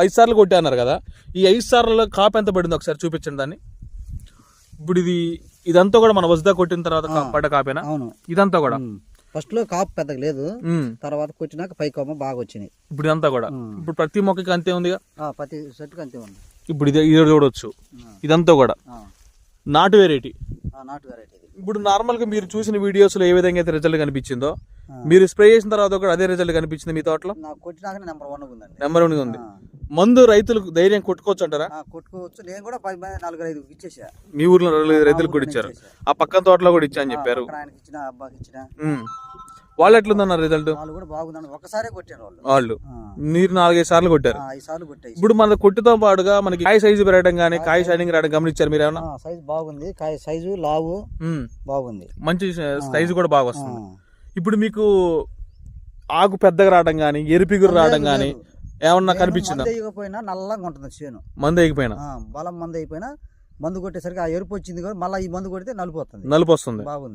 ఐదు సార్లు కొట్టే అన్నారు కదా. ఈ ఐదు సార్లు కాపు ఎంత పడింది ఒకసారి చూపించండి దాన్ని. ఇప్పుడు ఇది ఇదంతా కూడా మన వసదా కొట్టిన తర్వాత పడ్డ కాపేనా? అవును. ఇదంతా కూడా? ఫస్ట్లో కాపు పెద్దగా లేదు. తర్వాత కొట్టినాక పై కొమ్మ బాగా వచ్చినాయి. ఇప్పుడు ఇదంతా కూడా. ఇప్పుడు ప్రతి మొక్కకి అంతే ఉందిగా? ఆ, ప్రతి చెట్టుకు అంతే ఉంది. ఇప్పుడు ఇది ఇది చూడవచ్చు ఇదంతా కూడా? నాటు వెరైటీ ఆ, నాటు వెరైటీ ఇప్పుడు నార్మల్గా మీరు చూసిన వీడియోస్లో ఏ విధంగా అయితే రిజల్ట్ కనిపించిందో. మీరు స్ప్రే చేసిన తర్వాత కూడా అదే రిజల్ట్ కనిపించింది మీ తోటలో? నాకు కొట్టినాక నెంబర్ వన్ ఉందండి. నెంబర్ వన్ ఉంది. మందు రైతులకు ధైర్యం కొట్టుకోవచ్చు అంటారా? కొట్టుకోవచ్చు. నేను కూడా పది మంది నలుగురు ఐదు ఇచ్చేసా. మీ ఊర్లో రైతులకు రైతులకు కూడా ఇచ్చారు. ఆ పక్కన తోటలో కూడా ఇచ్చా అని చెప్పారు. ఆయనకి ఇచ్చిన అబ్బాకి ఇచ్చిన. వాళ్ళు ఎట్లుందన్నారు రిజల్ట్? వాళ్ళు కూడా బాగుందని ఒకసారే కొట్టారు వాళ్ళు. వాళ్ళు. మీరు నాలుగైదు సార్లు కొట్టారు. ఐదు సార్లు కొట్టాయి. ఇప్పుడు మన కొట్టుతో పాటుగా మనకి కాయ సైజు పెరగడం కానీ కాయ షైనింగ్ రావడం గమనించారు మీరు ఏమన్నా? సైజు బాగుంది. కాయ సైజు లావు. బాగుంది. మంచి సైజు కూడా బాగా వస్తుంది. ఇప్పుడు మీకు ఆకు పెద్దగా రావడం కానీ ఎరిపిగురు రావడం కానీ. ఏమన్నా నేను కనిపించిందా? వేయకపోయినా నల్లగా ఉంటుంది చేను. మందు ఎగిపోయినా ఆ, బలం మందు అయిపోయినా మందు కొట్టేసరికి ఆ ఎరుపు వచ్చింది కూడా మళ్ళీ ఈ మందు కొడితే నలుపు వస్తుంది. నలుపు వస్తుంది. బాగుంది.